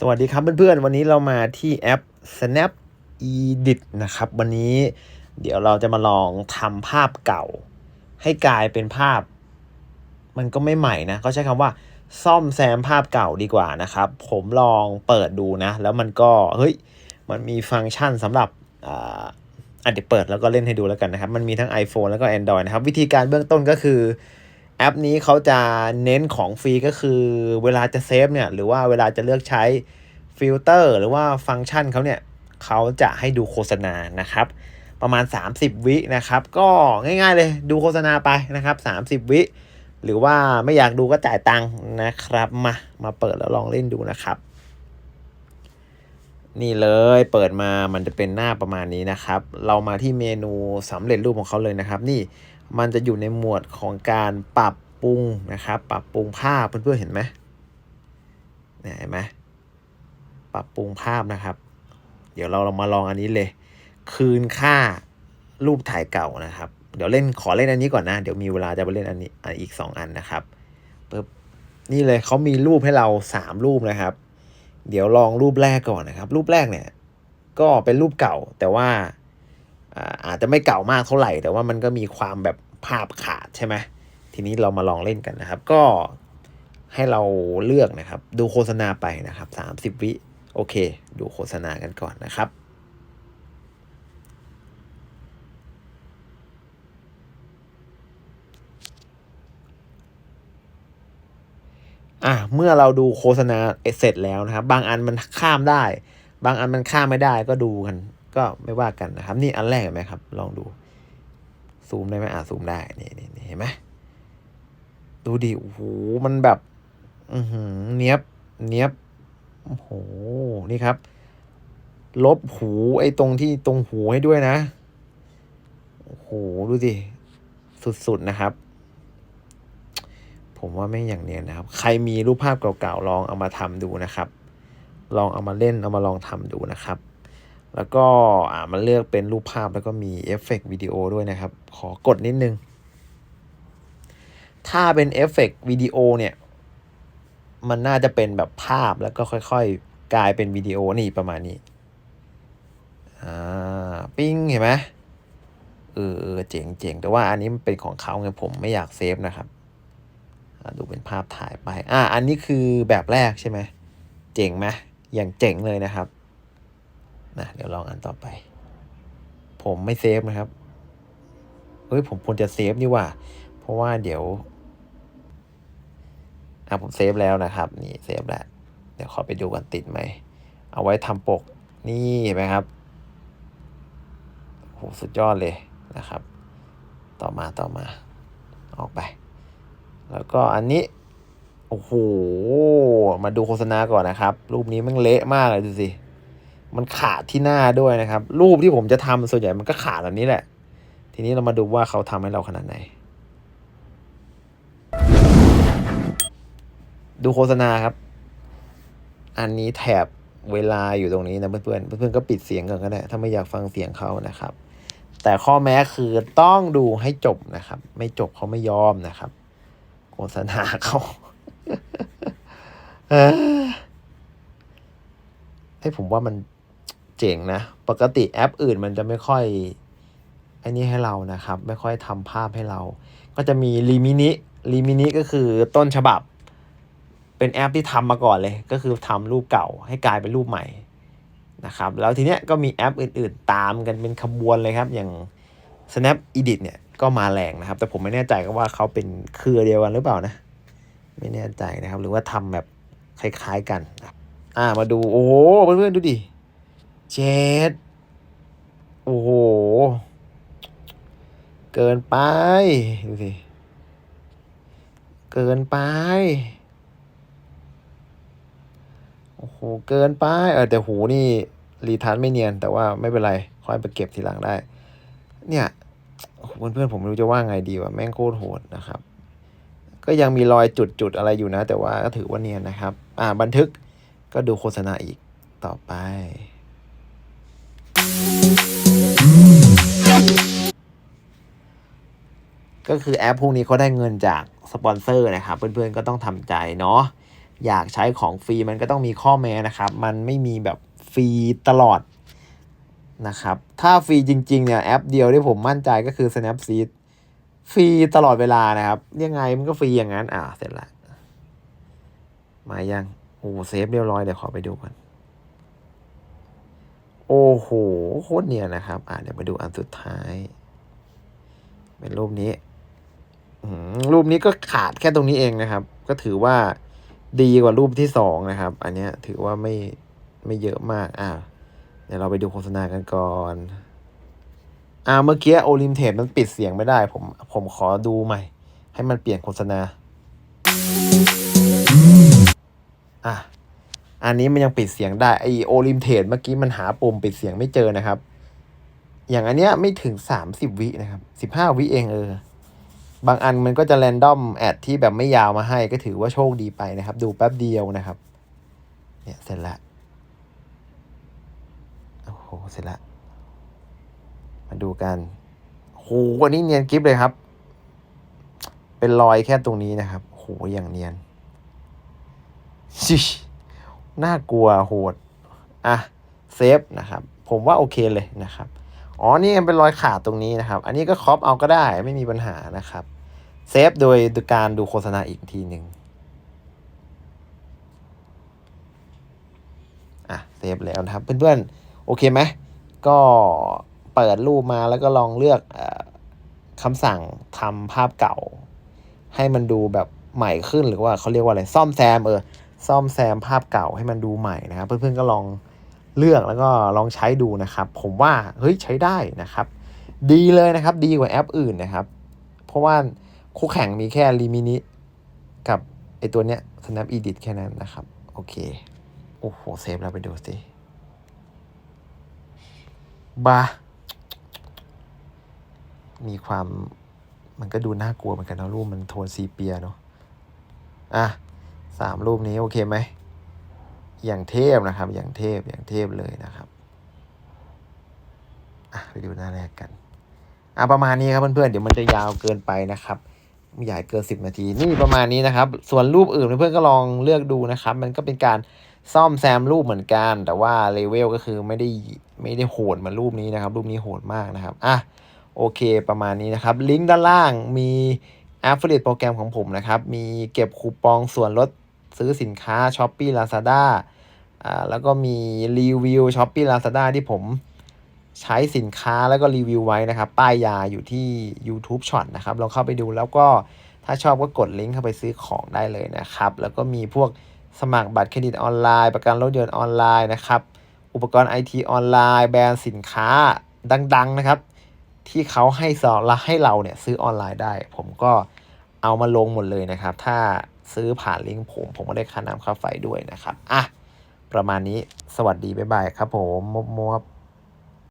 สวัสดีครับเพื่อนๆ วันนี้เรามาที่แอป Snap Edit นะครับ วันนี้เดี๋ยวเราจะมาลองทำภาพเก่า ให้กลายเป็นภาพ มันก็ไม่ใหม่นะเขาใช้คำว่าซ่อมแซมภาพเก่าดีกว่านะครับ ผมลองเปิดดูนะ แล้วมันก็ เฮ้ย มันมีฟังก์ชันสำหรับอ่าอะเดี๋ยวเปิดแล้วก็เล่นให้ดูแล้วกันนะครับ มันมีทั้ง iPhone แล้วก็ Android นะครับ วิธีการเบื้องต้นก็คือ แอปนี้เขาจะเน้นของฟรีก็คือเวลาจะเซฟเนี่ยหรือว่าเวลาจะเลือกใช้ฟิลเตอร์หรือว่าฟังก์ชันเขาเนี่ยเขาจะให้ดูโฆษณานะครับ ประมาณ 30 วินะครับ ก็ง่ายๆเลยดูโฆษณาไปนะครับ 30 วิ หรือว่าไม่อยากดูก็จ่ายตังค์นะครับมามาเปิดแล้วลองเล่นดูนะครับ นี่เลยเปิดมามันจะเป็นหน้าประมาณนี้นะครับ เรามาที่เมนูสำเร็จรูปของเขาเลยนะครับ นี่ มันจะอยู่ในหมวดของการปรับปรุงนะครับ ปรับปรุงภาพเพื่อนๆเห็นไหมเนี่ยเห็นไหมปรับปรุงภาพนะครับ เดี๋ยวเราเรามาลองอันนี้เลย คืนค่ารูปถ่ายเก่านะครับ เดี๋ยวเล่นขอเล่นอันนี้ก่อนนะ เดี๋ยวมีเวลาจะไปเล่นอันนี้อันอีกสองอันนะครับปึ๊บนี่เลยเขามีรูปให้เราสามรูปนะครับ เดี๋ยวลองรูปแรกก่อนนะครับ รูปแรกเนี่ย ก็เป็นรูปเก่าแต่ว่า อาอาจจะไม่เก่ามากเท่าไหร่ แต่ว่ามันก็มีความแบบภาพขาดใช่ไหมทีนี้เรามาลองเล่นกันนะครับ ก็ให้เราเลือกนะครับ ดูโฆษณาไปนะครับสามสิบวิโอเค ดูโฆษณากันก่อนนะครับอะเมื่อเราดูโฆษณาเสร็จแล้วนะครับ บางอันมันข้ามได้ บางอันมันข้ามไม่ได้ก็ดูกัน ก็ไม่ว่ากันนะครับ นี่อันแรกเห็นไหมครับ ลองดู ซูมได้ไหมอะซูมได้นี่นี่นี่เห็นไหมดูดิโอ้โหมันแบบ อือหือเนี้ยบ เนี้ยบ โอ้โห นี่ครับ ลบหูไอ้ตรงที่ตรงหูให้ด้วยนะ โอ้โห ดูดิสุดๆนะครับ ผมว่าไม่อย่างเนี้ยนะครับ ใครมีรูปภาพเก่าๆ ลองเอามาทำดูนะครับ ลองเอามาเล่น เอามาลองทำดูนะครับ แล้วก็อ่ามันเลือกเป็นรูปภาพแล้วก็มีเอฟเฟกต์วิดีโอด้วยนะครับ ขอกดนิดนึง ถ้าเป็นเอฟเฟกต์วิดีโอเนี่ย มันน่าจะเป็นแบบภาพแล้วก็ค่อยๆ กลายเป็นวิดีโอนี่ประมาณนี้อ่าปิ้งเห็นไหมเออเจ๋งเจ๋งแต่ว่าอันนี้มันเป็นของเขาไงผมไม่อยากเซฟนะครับดูเป็นภาพถ่ายไป อ่า อันนี้คือแบบแรกใช่ไหม เจ๋งไหมอย่างเจ๋งเลยนะครับ นะเดี๋ยวลองอันต่อไป ผมไม่เซฟนะครับเฮ้ยผมควรจะเซฟนี่ว่า เพราะว่าเดี๋ยวอะผมเซฟแล้วนะครับ นี่เซฟแล้วเดี๋ยวขอไปดูกันติดไหม เอาไว้ทำปกนี่เห็นไหมครับโหสุดยอดเลยนะครับ ต่อมาต่อมา ออกไป แล้วก็อันนี้ โอ้โห มาดูโฆษณาก่อนนะครับ รูปนี้มันเละมากเลยดูสิ มันขาดที่หน้าด้วยนะครับ รูปที่ผมจะทำส่วนใหญ่มันก็ขาดแบบนี้แหละ ทีนี้เรามาดูว่าเขาทำให้เราขนาดไหน ดูโฆษณาครับ อันนี้แถบเวลาอยู่ตรงนี้นะเพื่อนๆเพื่อนๆก็ปิดเสียงก่อนก็ได้ถ้าไม่อยากฟังเสียงเขานะครับ แต่ข้อแม้คือต้องดูให้จบนะครับ ไม่จบเขาไม่ยอมนะครับ โฆษณาเขาให้ผมว่ามัน เจ๋งนะ ปกติแอปอื่นมันจะไม่ค่อยไอ้นี่ให้เรานะครับ ไม่ค่อยทำภาพให้เรา ก็จะมีลีมินิลีมินิก็คือต้นฉบับ เป็นแอปที่ทำมาก่อนเลย ก็คือทำรูปเก่าให้กลายเป็นรูปใหม่นะครับ แล้วทีเนี้ยก็มีแอปอื่นๆ ตามกันเป็นขบวนเลยครับ อย่าง Snap Edit เนี่ยก็มาแรงนะครับ แต่ผมไม่แน่ใจก็ว่าเขาเป็นเครือเดียวกันหรือเปล่านะ ไม่แน่ใจนะครับ หรือว่าทำแบบคล้ายๆกันอ่ามาดู โอ้เพื่อนๆดูดิ เจ็ดโอ้โห เกินไป ดูสิ เกินไป โอ้โห เกินไป เออแต่หูนี่ รีทัชไม่เนียน แต่ว่าไม่เป็นไร ค่อยไปเก็บทีหลังได้ เนี่ยเพื่อนๆผมไม่รู้จะว่าไงดีว่ะแม่งโคตรโหดนะครับ ก็ยังมีรอยจุดๆอะไรอยู่นะ แต่ว่าก็ถือว่าเนียนนะครับ อ่าบันทึกก็ดูโฆษณาอีกต่อไป ก็คือแอปพวกนี้เขาได้เงินจากสปอนเซอร์นะครับเพื่อนๆก็ต้องทำใจเนาะอยากใช้ของฟรีมันก็ต้องมีข้อแม้นะครับ มันไม่มีแบบฟรีตลอดนะครับ ถ้าฟรีจริงๆเนี่ยแอปเดียวที่ผมมั่นใจก็คือ Snapseed ฟรีตลอดเวลานะครับ ยังไงมันก็ฟรีอย่างนั้น อ่าเสร็จละมายังโอ้เซฟเรียบร้อยเดี๋ยวขอไปดูก่อน โอ้โหโคตรเนียนนะครับ อ่าเดี๋ยวมาดูอันสุดท้าย เป็นรูปนี้รูปนี้ก็ขาดแค่ตรงนี้เองนะครับ ก็ถือว่าดีกว่ารูปที่สองนะครับ อันนี้ถือว่าไม่ไม่เยอะมาก อ่าเดี๋ยวเราไปดูโฆษณากันก่อน อ่าเมื่อกี้โอลิมเทปมันปิดเสียงไม่ได้ ผมผมขอดูใหม่ ให้มันเปลี่ยนโฆษณา อะ อันนี้มันยังปิดเสียงได้ไอโอลิมเทปเมื่อกี้มันหาปุ่มปิดเสียงไม่เจอนะครับ อย่างอันเนี้ยไม่ถึงสามสิบวินะครับสิบห้าวิเองเออบางอันมันก็จะแรนดอมแอดที่แบบไม่ยาวมาให้ก็ถือว่าโชคดีไปนะครับ ดูแป๊บเดียวนะครับ เนี่ยเสร็จละโอ้โหเสร็จละมาดูกันโหอันนี้เนียนกริฟเลยครับ เป็นรอยแค่ตรงนี้นะครับโหอย่างเนียนชิ น่ากลัวโหด อะเซฟนะครับ ผมว่าโอเคเลยนะครับ อ๋อ นี่เป็นรอยขาดตรงนี้นะครับ อันนี้ก็ครอปเอาก็ได้ไม่มีปัญหานะครับ เซฟโดยการดูโฆษณาอีกทีหนึ่งอะเซฟแล้วนะครับ เพื่อนๆ โอเคไหม ก็เปิดรูปมาแล้วก็ลองเลือกอคำสั่งทำภาพเก่า ให้มันดูแบบใหม่ขึ้นหรือว่าเขาเรียกว่าอะไร ซ่อมแซมเออ ซ่อมแซมภาพเก่าให้มันดูใหม่นะครับ เพื่อนๆก็ลองเลือกแล้วก็ลองใช้ดูนะครับ ผมว่าเฮ้ยใช้ได้นะครับ ดีเลยนะครับ ดีกว่าแอปอื่นนะครับ เพราะว่าคู่แข่งมีแค่ r ีมินิกับไอตัวเนี้ย Snap Edit แค่นั้นนะครับ โอเค โอ้โห เซฟแล้วไปดูสิบามีความมันก็ดูน่ากลัวเหมือนกันนะรูปมันโทนซีเปียเนาะอะ สามรูปนี้โอเคไหม อย่างเทพนะครับ อย่างเทพ อย่างเทพเลยนะครับอะไปดูหน้าแรกกันอะประมาณนี้ครับเพื่อนๆ เดี๋ยวมันจะยาวเกินไปนะครับไม่อยากให้เกินสิบนาที นี่ประมาณนี้นะครับ ส่วนรูปอื่นเพื่อนๆ ก็ลองเลือกดูนะครับ มันก็เป็นการซ่อมแซมรูปเหมือนกัน แต่ว่าเลเวลก็คือไม่ได้ไม่ได้โหดเหมือนรูปนี้นะครับ รูปนี้โหดมากนะครับ อะโอเคประมาณนี้นะครับ ลิงก์ด้านล่างมี Affiliate โปรแกรมของผมนะครับ มีเก็บคูปองส่วนลด ซื้อสินค้า s h อ p e e Lazada อ่าแล้วก็มีรีวิว s h อ p e e Lazada ที่ผมใช้สินค้าแล้วก็รีวิวไว้นะครับ ป้ายยาอยู่ที่ YouTube Shot นะครับลองเข้าไปดูแล้วก็ถ้าชอบก็กดลิงก์เข้าไปซื้อของได้เลยนะครับ แล้วก็มีพวกสมัครบัตรเครดิตออนไลน์ ประกันรถยนต์ออนไลน์นะครับ อุปกรณ์ไอทีออนไลน์ แบรนด์สินค้าดัง ๆ นะครับ ที่เขาให้สอนและให้เราเนี่ยซื้อออนไลน์ได้ ผมก็เอามาลงหมดเลยนะครับ ถ้า ซื้อผ่านลิงก์ผม ผมก็ได้ค่าน้ำค่าไฟด้วยนะครับ อะ ประมาณนี้ สวัสดี บ๊ายบายครับผมมบมบ